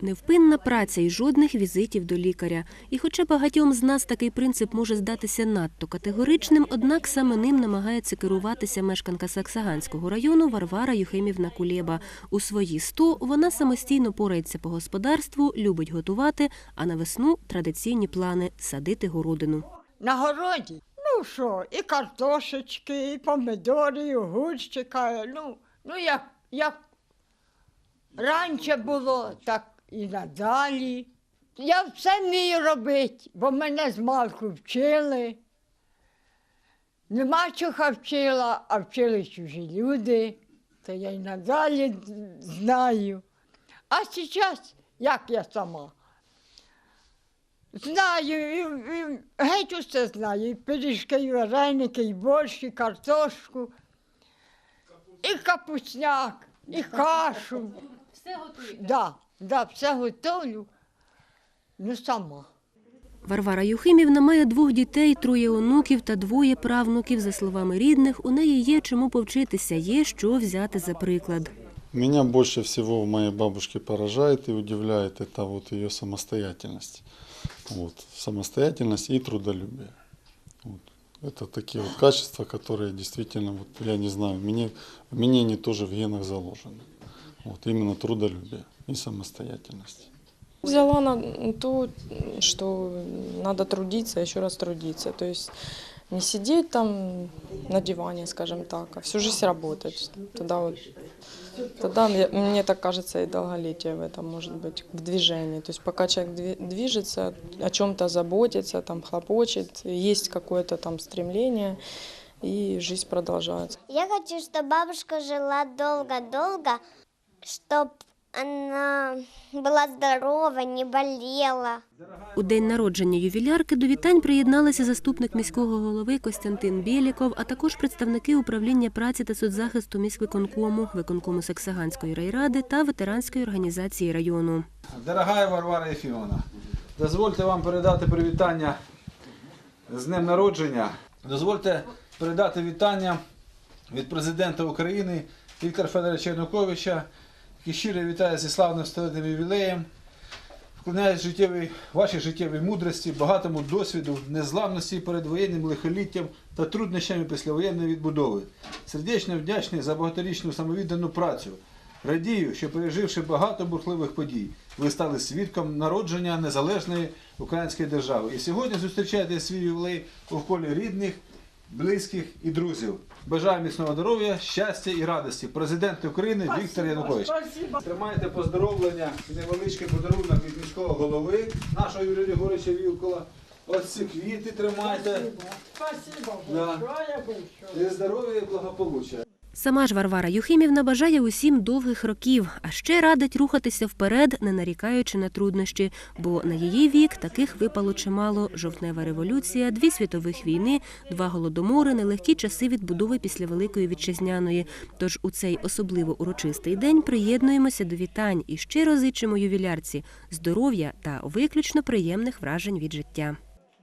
Невпинна праця і жодних візитів до лікаря. І хоча багатьом з нас такий принцип може здатися надто категоричним, однак саме ним намагається керуватися мешканка Саксаганського району Варвара Юхимівна Кулєба. У свої 100 вона самостійно порається по господарству, любить готувати, а на весну традиційні плани садити городину. На городі. Ну що, і картошечки, і помидори, і огурчика. Ну, ну як, як раніше було, так і надалі. Я все вмію робити, бо мене з малку вчили. Нема чого вчила, а вчили чужі люди, то я й надалі знаю. А зараз, як я сама? Знаю, і, і геть усе знаю. І пиріжки, і вареники, і борщ, і картошку, і капусняк, і кашу. Все готуєте? Да, да, все готовлю. Ну сама. Варвара Юхимівна має двох дітей, троє онуків та двоє правнуків. За словами рідних, у неї є чому повчитися, є що взяти за приклад. Меня больше всего в моей бабушке поражает и удивляет это вот ее самостоятельность. Вот, самостоятельность и трудолюбие. Вот. Это такие вот качества, которые действительно, вот, я не знаю, мне, в мне они тоже в генах заложены. Вот, именно трудолюбие и самостоятельность. Взяла на то, что надо трудиться, еще раз трудиться. То есть не сидеть там на диване, скажем так, а всю жизнь работать. Тогда вот Тогда, мне- так кажется, и долголетие в этом может быть, в движении. То есть пока человек дви- движется, о чем-то заботится, там хлопочет, есть какое-то там стремление, и жизнь продолжается. Я хочу, чтобы бабушка жила долго-долго, чтобы она была здорова, не болела. У день народження ювілярки до вітань приєдналися заступник міського голови Костянтин Біліков, а також представники управління праці та соцзахисту міськвиконкому, виконкому Саксаганської райради та ветеранської організації району. Дорогая Варвара Єфімовна, дозвольте вам передати привітання з днем народження. Дозвольте передати вітання від президента України Віктора Федоровича Януковича, який щиро вітає зі славним столітнім ювілеєм. Вклоняюсь життєвій, вашій життєвій мудрості, багатому досвіду, незламності перед воєнним лихоліттям та труднощами післявоєнної відбудови. Сердечно вдячний за багаторічну самовіддану працю. Радію, що переживши багато бурхливих подій, ви стали свідком народження незалежної української держави. І сьогодні зустрічаєте свій ювілей у колі рідних, близьких і друзів. Бажаю міцного здоров'я, щастя і радості. Президент України Віктор Янукович. Тримайте поздоровлення і невеличкий подарунок від міського голови нашого Юрія Григоровича Вілкола. Ось ці квіти тримайте. Спасибо Да. І здоров'я і благополуччя. Сама ж Варвара Юхимівна бажає усім довгих років, а ще радить рухатися вперед, не нарікаючи на труднощі, бо на її вік таких випало чимало: жовтнева революція, дві світових війни, два голодомори, нелегкі часи відбудови після Великої вітчизняної. Тож у цей особливо урочистий день приєднуємося до вітань і щиро зичимо ювілярці здоров'я та виключно приємних вражень від життя.